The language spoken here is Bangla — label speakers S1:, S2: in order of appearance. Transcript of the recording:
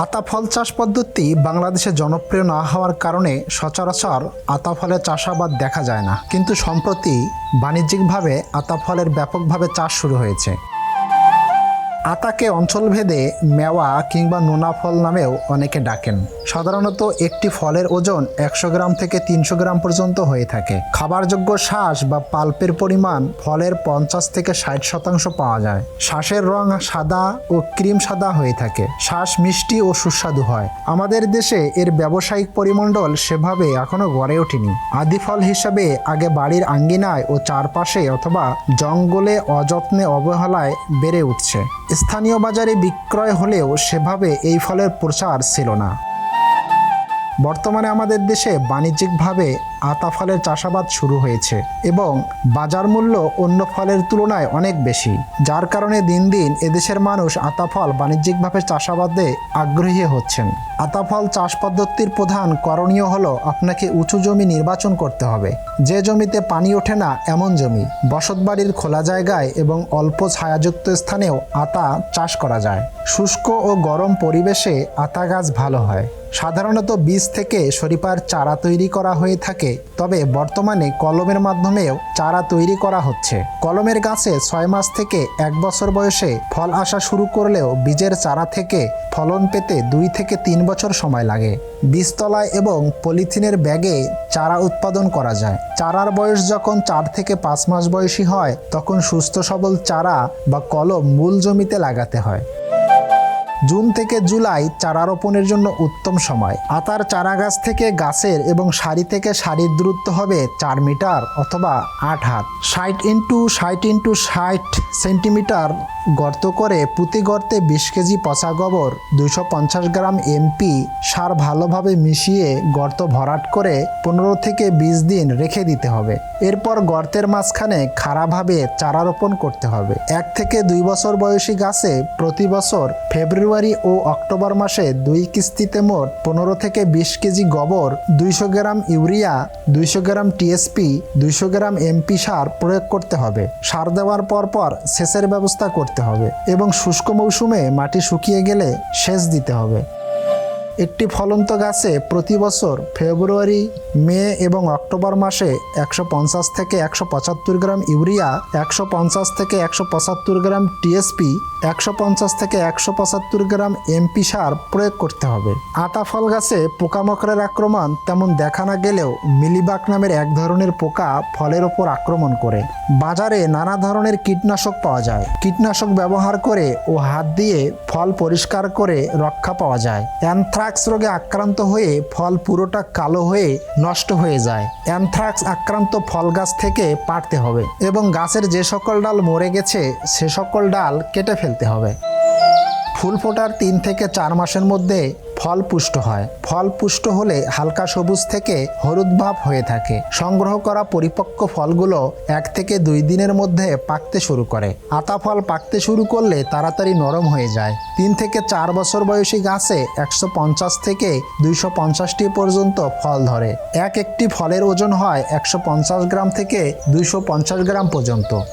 S1: আতা ফল চাষ পদ্ধতি বাংলাদেশে জনপ্রিয় না হওয়ার কারণে সচরাচর আতা ফলের চাষাবাদ দেখা যায় না। কিন্তু সম্প্রতি বাণিজ্যিকভাবে আতা ফলের ব্যাপকভাবে চাষ শুরু হয়েছে। আতাকে অঞ্চলভেদে মেওয়া কিংবা নোনা ফল নামেও অনেকে ডাকেন। সাধারণত একটি ফলের ওজন একশো গ্রাম থেকে তিনশো গ্রাম পর্যন্ত হয়ে থাকে। খাবারযোগ্য শ্বাস বা পাল্পের পরিমাণ ফলের পঞ্চাশ থেকে ষাট শতাংশ পাওয়া যায়। শ্বাসের রং সাদা ও ক্রিম সাদা হয়ে থাকে। শ্বাস মিষ্টি ও সুস্বাদু হয়। আমাদের দেশে এর ব্যবসায়িক পরিমণ্ডল সেভাবে এখনও গড়ে ওঠেনি। আদি ফল হিসাবে আগে বাড়ির আঙ্গিনায় ও চারপাশে অথবা জঙ্গলে অযত্নে অবহেলায় বেড়ে উঠছে। স্থানীয় বাজারে বিক্রয় হলেও সেভাবে এই ফলের প্রচার ছিল না। বর্তমানে আমাদের দেশে বাণিজ্যিকভাবে আতা ফলের চাষাবাদ শুরু হয়েছে এবং বাজার মূল্য অন্য ফলের তুলনায় অনেক বেশি, যার কারণে দিন দিন এদেশের মানুষ আতা ফল বাণিজ্যিকভাবে চাষাবাদে আগ্রহী হচ্ছেন। আতা ফল চাষ পদ্ধতির প্রধান করণীয় হলো আপনাকে উঁচু জমি নির্বাচন করতে হবে। যে জমিতে পানি ওঠে না, এমন জমি বসতবাড়ির খোলা জায়গায় এবং অল্প ছায়াযুক্ত স্থানেও আতা চাষ করা যায়। শুষ্ক ও গরম পরিবেশে আতা গাছ ভালো হয়। সাধারণত বীজ থেকে শরীফার চারা তৈরি করা হয়ে থাকে, তবে বর্তমানে কলমের মাধ্যমেও চারা তৈরি করা হচ্ছে। কলমের গাছে ছয় মাস থেকে এক বছর বয়সে ফল আসা শুরু করলেও বীজের চারা থেকে ফলন পেতে দুই থেকে তিন বছর সময় লাগে। বীজতলায় এবং পলিথিনের ব্যাগে চারা উৎপাদন করা যায়। চারার বয়স যখন চার থেকে পাঁচ মাস বয়সী হয়, তখন সুস্থ সবল চারা বা কলম মূল জমিতে লাগাতে হয়। জুন থেকে জুলাই চারা রোপণের জন্য উত্তম সময়। আতার চারা গাছ থেকে গাছের এবং সারি থেকে সারির দূরত্ব হবে চার মিটার অথবা আট হাত। ষাট ইন্টু ষাট ইন্টু ষাট সেন্টিমিটার গর্ত করে প্রতি গর্তে বিশ কেজি পচা গোবর, দুইশো পঞ্চাশ গ্রাম এমপি, সার ভালোভাবে মিশিয়ে গর্ত ভরাট করে পনেরো থেকে বিশ দিন রেখে দিতে হবে। এরপর গর্তের মাঝখানে খাড়াভাবে চারা রোপণ করতে হবে। এক থেকে দুই বছর বয়সী গাছে প্রতি বছর ফেব্রুয়ারি ও অক্টোবর মাসে দুই কিস্তিতে মোট পনেরো থেকে বিশ কেজি গোবর, দুইশো গ্রাম ইউরিয়া, দুইশো গ্রাম টিএসপি দুইশো গ্রাম এমপি সার প্রয়োগ করতে হবে। সার দেওয়ার পর পর সেচের ব্যবস্থা করতে হবে এবং শুষ্ক মৌসুমে মাটি শুকিয়ে গেলে সেচ দিতে হবে। একটি ফলন্ত গাছে প্রতি বছর ফেব্রুয়ারি, মে এবং অক্টোবর মাসে একশো পঞ্চাশ থেকে একশো পঁচাত্তর গ্রাম ইউরিয়া, একশো পঞ্চাশ থেকে একশো পঁচাত্তর গ্রাম টিএসপি একশো পঞ্চাশ থেকে একশো পঁচাত্তর গ্রাম এমপি সার প্রয়োগ করতে হবে। আতা ফল গাছে পোকামাকড়ের আক্রমণ তেমন দেখা না গেলেও মিলিবাগ নামের এক ধরনের পোকা ফলের ওপর আক্রমণ করে। বাজারে নানা ধরনের কীটনাশক পাওয়া যায়। কীটনাশক ব্যবহার করে ও হাত দিয়ে ফল পরিষ্কার করে রক্ষা পাওয়া যায়। অ্যানথ্রাক্স রোগে আক্রান্ত হয়ে ফল পুরোটা কালো হয়ে নষ্ট হয়ে যায়। অ্যানথ্রাক্স আক্রান্ত ফল গাছ থেকে পাড়তে হবে এবং গাছের যে সকল ডাল মরে গেছে, সে সকল ডাল কেটে ফেলতে হবে। ফুল ফোটার তিন থেকে চার মাসের মধ্যে ফল পুষ্ট হয়। ফল পুষ্ট হলে হালকা সবুজ থেকে হলুদ ভাব হয়ে থাকে। সংগ্রহ করা পরিপক্ক ফলগুলো এক থেকে দুই দিনের মধ্যে পাকতে শুরু করে। আতা ফল পাকতে শুরু করলে তাড়াতাড়ি নরম হয়ে যায়। তিন থেকে চার বছর বয়সী গাছে একশো পঞ্চাশ থেকে দুইশো পঞ্চাশটি পর্যন্ত ফল ধরে। এক একটি ফলের ওজন হয় একশো পঞ্চাশ গ্রাম থেকে দুইশো পঞ্চাশ গ্রাম পর্যন্ত।